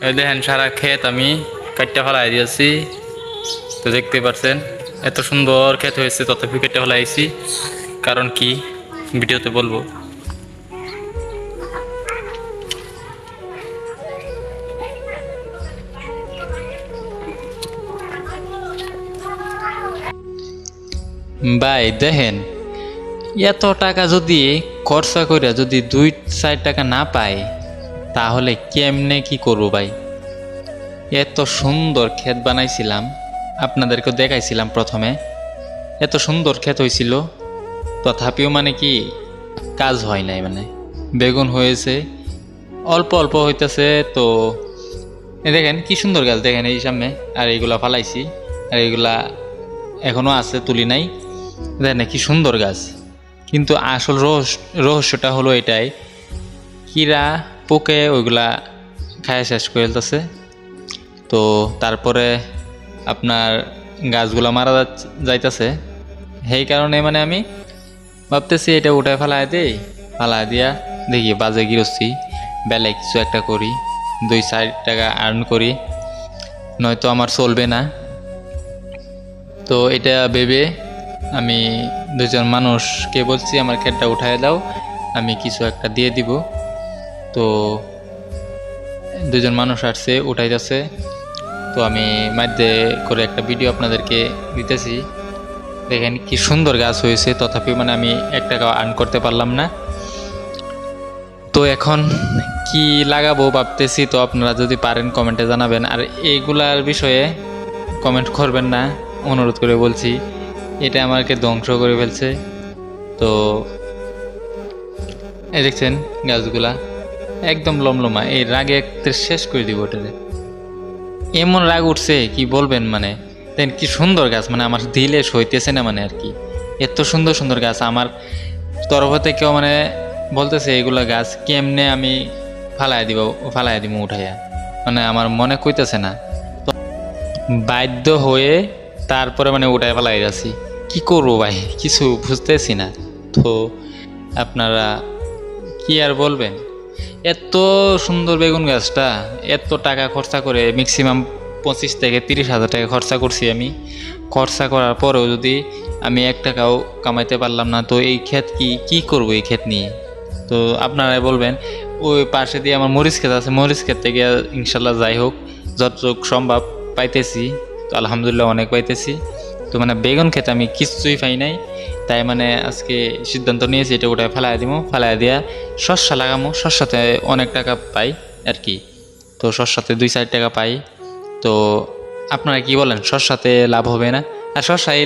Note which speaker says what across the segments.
Speaker 1: দেখেন, সারা ক্ষেত আমি কাটটা ফেলাই দিয়েছি। তো দেখতে পাচ্ছেন এত সুন্দর ক্ষেত হয়েছে, তথাপি কেটে ফেলাইছি। কারণ কি? ভিডিওতে বলব। ভাই, দেখেন, এত টাকা যদি খরচা করে যদি দুই চার টাকা না পায় তাহলে কেমনে কি করব ভাই? এত সুন্দর ক্ষেত বানাইছিলাম আপনাদেরকে দেখাইছিলাম প্রথমে। এত সুন্দর ক্ষেত হয়েছিল তথাপিও মানে কি কাজ হয় নাই মানে। বেগুন হয়েছে, অল্প অল্প হইতেছে তো। দেখেন কি সুন্দর গাছ দেখেন এই সামনে, আর এইগুলা ফালাইছি, আর এইগুলা এখনও আছে, তুলি নাই। দেখেন কি সুন্দর গাছ। কিন্তু আসল রহস্য রহস্যটা হলো এটাই, কিরা পোকে ওইগুলা খায় শেষ করে ফেলতেছে। তো তারপরে আপনার গাছগুলা মারা যাইতাছে। সেই কারণে মানে আমি ভাবতেছি এটা উঠায় ফেলায় দেই, ফেলায় দিয়া দেখি বাজে গিরস্তি বেলে কিছু একটা করি, দুই চার টাকা আর্ন করি, নয়তো আমার চলবে না। তো এটা ভেবে আমি দুজন মানুষকে বলছি, আমার ক্ষেতটা উঠায় দাও, আমি কিছু একটা দিয়ে দিব। তো দুজন মানুষ আসছে উঠাই যাচ্ছে তো আমি মাধ্যে করে একটা ভিডিও আপনাদেরকে দিতেছি। দেখেন কি সুন্দর গাছ হয়েছে, তথাপি মানে আমি এক টাকা আর্ন করতে পারলাম না। তো এখন কি লাগাবো ভাবতেছি, তো আপনারা যদি পারেন কমেন্টে জানাবেন। আর এইগুলার বিষয়ে কমেন্ট করবেন না, অনুরোধ করে বলছি, এটা আমাকে ধ্বংস করে ফেলছে। তো এই দেখছেন গাছগুলা। একদম লমলমা, এই রাগে একটা শেষ করে দিব ওটারে। এমন রাগ উঠছে, কি বলবেন মানে? দেন কি সুন্দর গাছ মানে আমার দিলে সইতেছে না মানে আর কি। এত সুন্দর সুন্দর গাছ, আমার তরফ থেকেও মানে বলতেছে, এগুলো গাছ কেমনে আমি ফালাই দিব ফালাই দিব উঠাইয়া? মানে আমার মনে কইতেছে না। তো বাধ্য হয়ে তারপরে মানে উঠায় ফেলাই যাচ্ছি কি করব ভাই? কিছু বুঝতেছি না। তো আপনারা কি আর বলবেন? এত সুন্দর বেগুন গাছটা, এত টাকা খরচা করে ম্যাক্সিমাম পঁচিশ থেকে তিরিশ হাজার টাকা খরচা করছি আমি। খরচা করার পরেও যদি আমি এক টাকাও কামাইতে পারলাম না, তো এই ক্ষেত কি কি করব এই ক্ষেত নিয়ে? তো আপনারাই বলবেন, ওই পাশে দিয়ে আমার মরিচ ক্ষেত আছে, মরিচ ক্ষেত থেকে ইনশাল্লাহ যাই হোক, যতটুকু সম্ভব পাইতেছি। তো আলহামদুলিল্লাহ অনেক পাইতেছি। তো মানে বেগুন ক্ষেত আমি কিছুই পাই নাই। তাই মানে আজকে সিদ্ধান্ত নিয়েছি এটা ওটা ফেলাই দিব ফেলাই দিয়া শস্যা লাগামো। শস্যাতে অনেক টাকা পাই আর কি। তো শস্যাতে দুই চার টাকা পাই। তো আপনারা কি বলেন, শস্যাতে লাভ হবে না? আর শস্যাই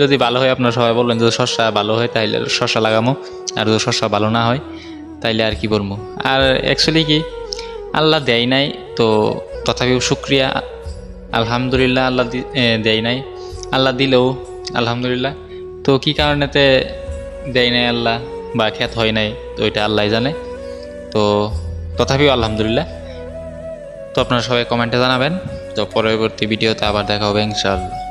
Speaker 1: যদি ভালো হয়, আপনারা সবাই বলবেন যদি শস্যা ভালো হয় তাহলে শস্যা লাগামো। আর যদি শস্যা ভালো না হয়, তাইলে আর কি বলব। আর অ্যাকচুয়ালি কি, আল্লাহ দেয় নাই, তো তথাপিও শুক্রিয়া। আলহামদুলিল্লাহ আল্লাহ দেয় নাই। আল্লাহ দিলেও, আলহামদুলিল্লাহ। তো কি কারণেতে দেয় নাই আল্লাহ বা খ্যাত হয় নাই? তো ওইটা আল্লাহ জানে। তো তথাপিও আলহামদুলিল্লাহ। তো আপনারা সবাই কমেন্টে জানাবেন। তো পরবর্তী ভিডিওতে আবার দেখা হবে ইনশাআল্লাহ।